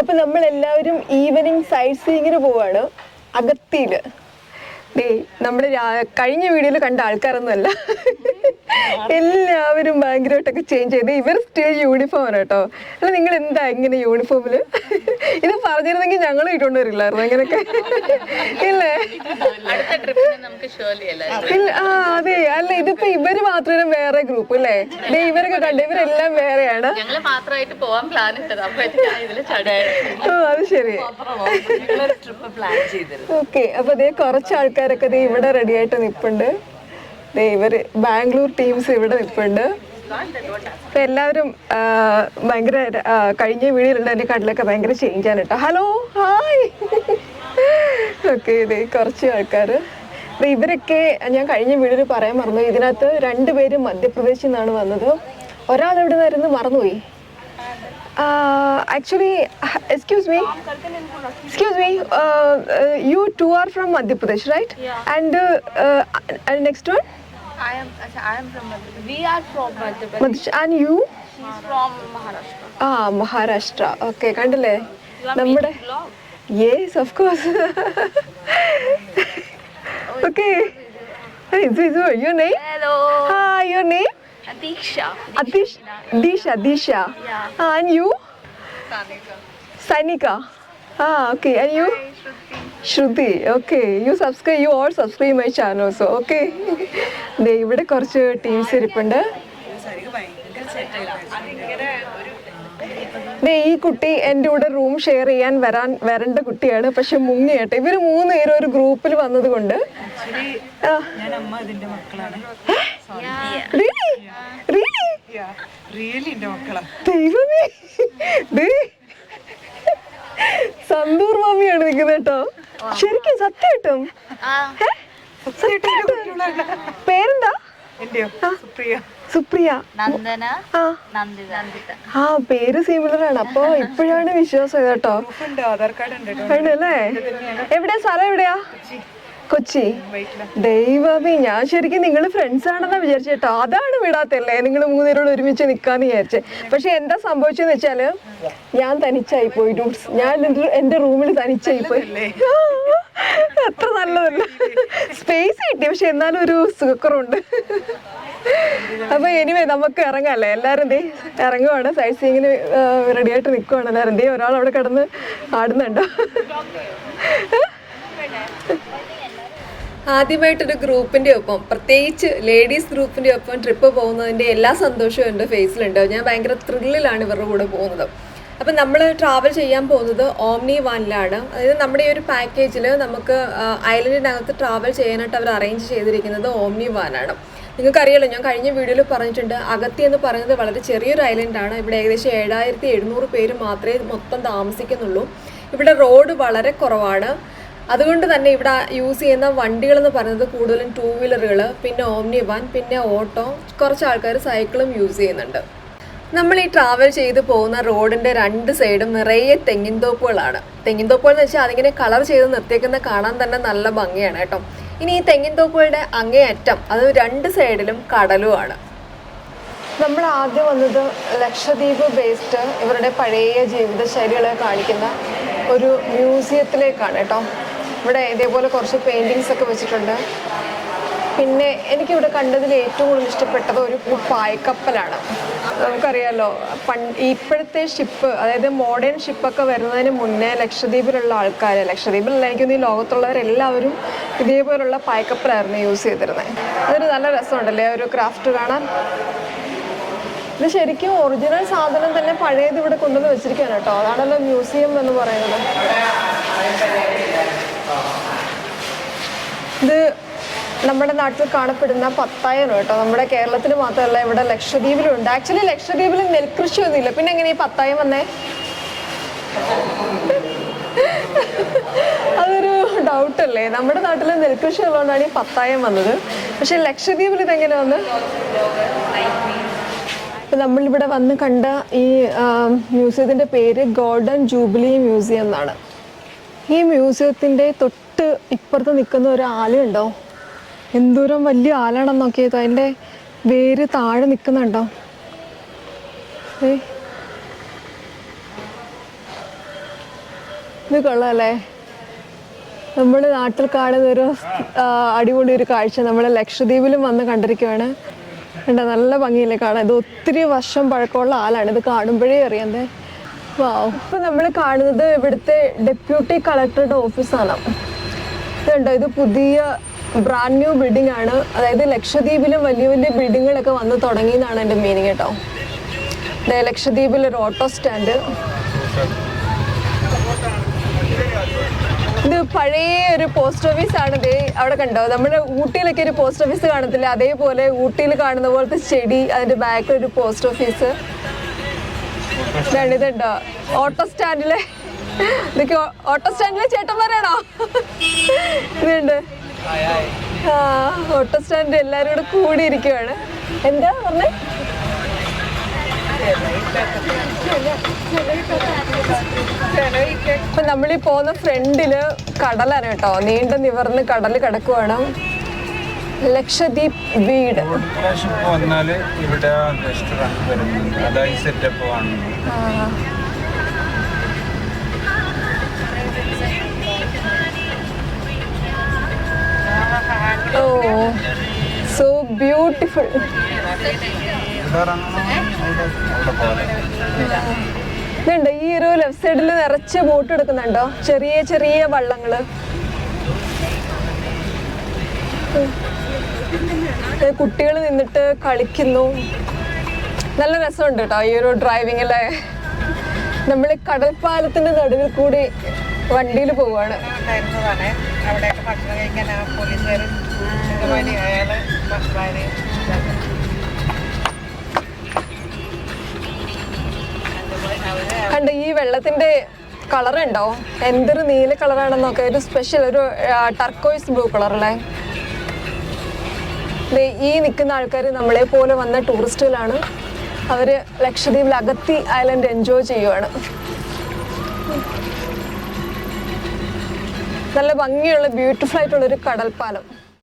അപ്പൊ നമ്മൾ എല്ലാവരും ഈവനിങ് സൈഡ് സീയിങ്ങിന് പോവാണ്. അഗത്തിയിൽ നമ്മുടെ കഴിഞ്ഞ വീഡിയോയിൽ കണ്ട ആൾക്കാരൊന്നുമല്ല. എല്ലാവരും ഭയങ്കരമായിട്ടൊക്കെ ചേഞ്ച് ചെയ്ത് ഇവർ സ്റ്റേ യൂണിഫോം ആണ് കേട്ടോ. അല്ല നിങ്ങൾ എന്താ ഇങ്ങനെ യൂണിഫോമിൽ ഇത് പറഞ്ഞിരുന്നെങ്കിൽ ഞങ്ങൾ ഇട്ടുകൊണ്ട് വരില്ലായിരുന്നു അങ്ങനെയൊക്കെ. ഇല്ലേ? ഇല്ല, ആ അതെ. അല്ല ഇതിപ്പോ ഇവർ മാത്രം വേറെ ഗ്രൂപ്പ് അല്ലേ? ദേ ഇവരൊക്കെ കണ്ട ഇവരെല്ലാം വേറെയാണ്. ഓ അത് ശരി. ട്രിപ്പ് പ്ലാൻ ചെയ്തിരുന്നു. ഓക്കെ അപ്പൊ ദേ കുറച്ച് ആൾക്കാരൊക്കെ ദേ ഇവിടെ റെഡി ആയിട്ട് നിപ്പുണ്ട്. ഇവർ ബാംഗ്ലൂർ ടീംസ് ഇവിടെ നിൽപ്പുണ്ട് അപ്പൊ എല്ലാവരും ഭയങ്കര കഴിഞ്ഞ വീഡിയോയിലുള്ള കടലൊക്കെ ഭയങ്കര ചേഞ്ച് ആണ് കേട്ടോ ഹലോ ഹായ് ഓക്കെ ഇതേ കുറച്ച് ആൾക്കാർ അപ്പൊ ഇവരൊക്കെ ഞാൻ കഴിഞ്ഞ വീഡിയോയിൽ പറയാൻ മറന്നു. ഇതിനകത്ത് രണ്ടുപേരും മധ്യപ്രദേശിൽ നിന്നാണ് വന്നത്. ഒരാൾ എവിടെ നിന്നായിരുന്നു? മറന്നുപോയി. Actually excuse me excuse me you two are from Madhya Pradesh right and next right? Yeah. And uh, uh, and next one, I am I am from Madhya Pradesh. We are from Madhya Pradesh. Madhya, and you? She's from Maharashtra. ആ Maharashtra okay കണ്ടില്ലേ You are നമ്മുടെ making vlog? Yes of course okay your name Hello. Hi your name Adiksha. Athish ദീഷ ദീഷ Yeah. And you Sainika ah okay and you Shruti okay you subscribe you all subscribe my channel also okay ദേ ഇവിടെ കുറച്ച് teams ഇരിപ്പുണ്ട്. ദേ ഈ കുട്ടി എന്റെ കൂടെ room share ചെയ്യാൻ വരാൻ വരേണ്ട കുട്ടിയാണ്. പക്ഷെ മുങ്ങിയട്ടെ ഇവർ മൂന്ന് പേരും ഒരു ഗ്രൂപ്പിൽ വന്നത് കൊണ്ട് ദൈവമേ. സന്തൂർ മാമിയാണ് നിൽക്കുന്നത് കേട്ടോ. ശരിക്കും സത്യമായിട്ടും Ah, ഏ? പേരെന്താ? സുപ്രിയ. ആ. പേര് സിമിലർ ആണ് അപ്പൊ ഇപ്പോഴാണ് വിശ്വാസം കേട്ടോ. അല്ലേ ആധാർ കാർഡ് ഉണ്ട് കേട്ടോ ആണല്ലേ എവിടെയാ? സ്ഥലം എവിടെയാ? കൊച്ചി. ദൈവമേ ഞാൻ ശരിക്കും നിങ്ങൾ ഫ്രണ്ട്സ് ആണെന്നാ വിചാരിച്ചു കേട്ടോ. അതാണ് വിടാത്തല്ലേ? നിങ്ങൾ മൂന്നുപേരോട് ഒരുമിച്ച് നിക്കാന്ന് വിചാരിച്ചേ. പക്ഷെ എന്താ സംഭവിച്ചെന്ന് വെച്ചാൽ ഞാൻ തനിച്ചായി പോയി ഞാൻ എന്റെ- റൂമിൽ തനിച്ചായി പോയി അത്ര നല്ലതല്ല. സ്പേസ് കിട്ടി പക്ഷെ എന്നാലും ഒരു സുഖക്കുറവുണ്ട്. അപ്പൊ എനിവേ നമുക്ക് ഇറങ്ങാല്ലേ? എല്ലാരും ദേ ഇറങ്ങുവാണ്. സൈഡ് സീങ്ങിന് റെഡി ആയിട്ട് നിൽക്കുവാണ് എല്ലാരും. ദേ ഒരാൾ അവിടെ കിടന്ന് ആടുന്നുണ്ടോ? ആദ്യമായിട്ടൊരു ഗ്രൂപ്പിന്റെ ഒപ്പം പ്രത്യേകിച്ച് ലേഡീസ് ഗ്രൂപ്പിന്റെ ഒപ്പം ട്രിപ്പ് പോകുന്നതിന്റെ എല്ലാ സന്തോഷവും എന്റെ ഫേസിലുണ്ടാവും ഞാൻ ഭയങ്കര ത്രില്ലിലാണ് ഇവരുടെ കൂടെ പോകുന്നത്. അപ്പം നമ്മൾ ട്രാവൽ ചെയ്യാൻ പോകുന്നത് ഓംനി വാനിലാണ് അതായത് നമ്മുടെ ഈ ഒരു പാക്കേജിൽ നമുക്ക് ഐലൻഡിനകത്ത് ട്രാവൽ ചെയ്യാനായിട്ട് അവർ അറേഞ്ച് ചെയ്തിരിക്കുന്നത് ഓംനി വാനാണ് നിങ്ങൾക്കറിയാലോ ഞാൻ കഴിഞ്ഞ വീഡിയോയിൽ പറഞ്ഞിട്ടുണ്ട് അഗത്തി എന്ന് പറയുന്നത് വളരെ ചെറിയൊരു ഐലൻഡാണ് ഇവിടെ ഏകദേശം ഏഴായിരത്തി എഴുന്നൂറ് പേര് മാത്രമേ മൊത്തം താമസിക്കുന്നുള്ളൂ. ഇവിടെ റോഡ് വളരെ കുറവാണ്. അതുകൊണ്ട് തന്നെ ഇവിടെ യൂസ് ചെയ്യുന്ന വണ്ടികളെന്ന് പറയുന്നത് കൂടുതലും ടൂ വീലറുകൾ പിന്നെ ഓംനി വാൻ പിന്നെ ഓട്ടോ കുറച്ച് ആൾക്കാർ സൈക്കിളും യൂസ് ചെയ്യുന്നുണ്ട്. നമ്മൾ ഈ ട്രാവൽ ചെയ്ത് പോകുന്ന റോഡിന്റെ രണ്ട് സൈഡും നിറയെ തെങ്ങിൻതോപ്പുകളാണ് തെങ്ങിൻതോപ്പുകൾ എന്ന് വെച്ചാൽ അതിങ്ങനെ കളർ ചെയ്ത് നിർത്തിയേക്കുന്ന കാണാൻ തന്നെ നല്ല ഭംഗിയാണ് കേട്ടോ. ഇനി ഈ തെങ്ങിൻതോപ്പുകളുടെ അങ്ങേയറ്റം അത് രണ്ട് സൈഡിലും കടലുമാണ്. നമ്മൾ ആദ്യം വന്നത് ലക്ഷദ്വീപ് ബേസ്ഡ് ഇവരുടെ പഴയ ജീവിതശൈലികളെ കാണിക്കുന്ന ഒരു മ്യൂസിയത്തിലേക്കാണ് കേട്ടോ. ഇവിടെ ഇതേപോലെ കുറച്ച് പെയിന്റിങ്സ് ഒക്കെ വെച്ചിട്ടുണ്ട്. പിന്നെ എനിക്കിവിടെ കണ്ടതിൽ ഏറ്റവും കൂടുതൽ ഇഷ്ടപ്പെട്ടത് ഒരു പായ്ക്കപ്പലാണ്. നമുക്കറിയാലോ പണ്ട് ഇപ്പോഴത്തെ ഷിപ്പ് അതായത് മോഡേൺ ഷിപ്പൊക്കെ വരുന്നതിന് മുന്നേ ലക്ഷദ്വീപിലുള്ള ആൾക്കാർ ലക്ഷദ്വീപിലുള്ള എനിക്കൊന്ന് ഈ ലോകത്തുള്ളവരെല്ലാവരും ഇതേപോലുള്ള പായ്ക്കപ്പലായിരുന്നു യൂസ് ചെയ്തിരുന്നത് അതൊരു നല്ല രസമുണ്ടല്ലേ ഒരു ക്രാഫ്റ്റ് കാണാൻ? ഇത് ശരിക്കും ഒറിജിനൽ സാധനം തന്നെ പഴയത് ഇവിടെ കൊണ്ടുവന്ന് വെച്ചിരിക്കുകയാണ് കേട്ടോ. അതാണല്ലോ മ്യൂസിയം എന്ന് പറയുന്നത്. ഇത് നമ്മുടെ നാട്ടിൽ കാണപ്പെടുന്ന പത്തായിരം കേട്ടോ. നമ്മുടെ കേരളത്തിൽ മാത്രമല്ല ഇവിടെ ലക്ഷദ്വീപിലും ഉണ്ട് ആക്ച്വലി ലക്ഷദ്വീപിൽ നെൽകൃഷി ഒന്നുമില്ല. പിന്നെ എങ്ങനെ ഈ പത്തായം വന്നേ? അതൊരു ഡൗട്ട് അല്ലേ? നമ്മുടെ നാട്ടിൽ നെൽകൃഷി ഉള്ളതുകൊണ്ടാണ് ഈ പത്തായം വന്നത്. പക്ഷെ ലക്ഷദ്വീപിൽ ഇതെങ്ങനെ വന്ന്? ഇപ്പം നമ്മളിവിടെ വന്ന് കണ്ട ഈ മ്യൂസിയത്തിന്റെ പേര് ഗോൾഡൻ ജൂബിലി മ്യൂസിയം എന്നാണ്. ഈ മ്യൂസിയത്തിന്റെ തൊട്ട് ഇപ്പുറത്ത് നിൽക്കുന്ന ഒരു ആലുണ്ടോ? എന്തോരം വലിയ ആലാണെന്ന് നോക്കിയത്. അതിന്റെ വേര് താഴെ നിൽക്കുന്നുണ്ടോ ഏ? ഇത് കൊള്ളാല്ലേ? നമ്മുടെ നാട്ടിൽ കാണുന്ന ഒരു അടിപൊളി ഒരു കാഴ്ച. നമ്മളെ ലക്ഷദ്വീപിലും വന്ന് കണ്ടിരിക്കുവാണ്. കണ്ട? നല്ല ഭംഗിയില്ലേ കാണാൻ. ഇത് ഒത്തിരി വർഷം പഴക്കമുള്ള ആളാണ്. ഇത് കാണുമ്പോഴേ അറിയാതെ വാവ്. ഇപ്പം നമ്മൾ കാണുന്നത് ഇവിടുത്തെ ഡെപ്യൂട്ടി കളക്ടറുടെ ഓഫീസാണ്. ഇതുണ്ടോ? ഇത് പുതിയ ബ്രാൻഡ് ന്യൂ ബിൽഡിംഗ് ആണ്. അതായത് ലക്ഷദ്വീപിലും വലിയ വലിയ ബിൽഡിങ്ങുകളൊക്കെ വന്ന് തുടങ്ങി എന്നാണ് എന്റെ മീനിങ് കേട്ടോ. ലക്ഷദ്വീപിൽ ഒരു ഓട്ടോ സ്റ്റാൻഡ് ഇത് പഴയ ഒരു പോസ്റ്റ് ഓഫീസ് ആണ് ദേ അവിടെ കണ്ടോ? നമ്മുടെ ഊട്ടിയിലൊക്കെ ഒരു പോസ്റ്റ് ഓഫീസ് കാണത്തില്ല? അതേപോലെ ഊട്ടിയിൽ കാണുന്ന പോലത്തെ ചെടി അതിന്റെ ബാക്കിൽ ഒരു പോസ്റ്റ് ഓഫീസ് ഇതാണ് ഇതുണ്ടോ? ഓട്ടോ സ്റ്റാൻഡിലെ ഇതൊക്കെ ഓട്ടോ സ്റ്റാൻഡിലെ ചേട്ടന്മാരാണോ? ഇതുണ്ട്. ഓട്ടോ സ്റ്റാൻഡ് എല്ലാരും കൂടെ ഇരിക്കുവാണ് എന്താ പറഞ്ഞേ? അപ്പൊ നമ്മളീ പോകുന്ന ഫ്രണ്ടിൽ കടലാണ് കേട്ടോ. നീണ്ട നിവർന്ന് കടൽ കിടക്കുവാണ്. ലക്ഷദ്വീപ് വീട്. വന്നാൽ ഇവിടെ വരുന്നുണ്ട്. അതായി സെറ്റപ്പ് ഓ സോ ബ്യൂട്ടിഫുൾ ഇതുണ്ട് ഈ ഒരു ലെഫ്റ്റ് സൈഡിൽ നിറച്ച് ബോട്ട് എടുക്കുന്നുണ്ടോ? ചെറിയ ചെറിയ വള്ളങ്ങൾ. കുട്ടികൾ നിന്നിട്ട് കളിക്കുന്നു. നല്ല രസമുണ്ട് കേട്ടോ ഈ ഒരു ഡ്രൈവിംഗ് അല്ലേ നമ്മൾ കടൽപ്പാലത്തിന്റെ നടുവിൽ കൂടി വണ്ടിയിൽ പോവാണ്. ഉണ്ടായിരുന്നതാണ്. അവിടെയൊക്കെ ഭക്ഷണം കഴിക്കാൻ ആ പോലീസുകാരൻ ഇതുപോലെ അയാൾ ഭാര്യ കണ്ട ഈ വെള്ളത്തിന്റെ കളർ ഉണ്ടോ എന്തൊരു നീല കളറാണെന്നൊക്കെ ഒരു സ്പെഷ്യൽ ഒരു ടർക്കോയ്സ് ബ്ലൂ കളറല്ലേ ഈ നിൽക്കുന്ന ആൾക്കാർ നമ്മളെ പോലെ വന്ന ടൂറിസ്റ്റുകളാണ് അവർ ലക്ഷദ്വീപിൽ അഗത്തി ഐലൻഡ് എൻജോയ് ചെയ്യുവാണ്. നല്ല ഭംഗിയുള്ള ബ്യൂട്ടിഫുൾ ആയിട്ടുള്ള ഒരു കടൽപ്പാലം.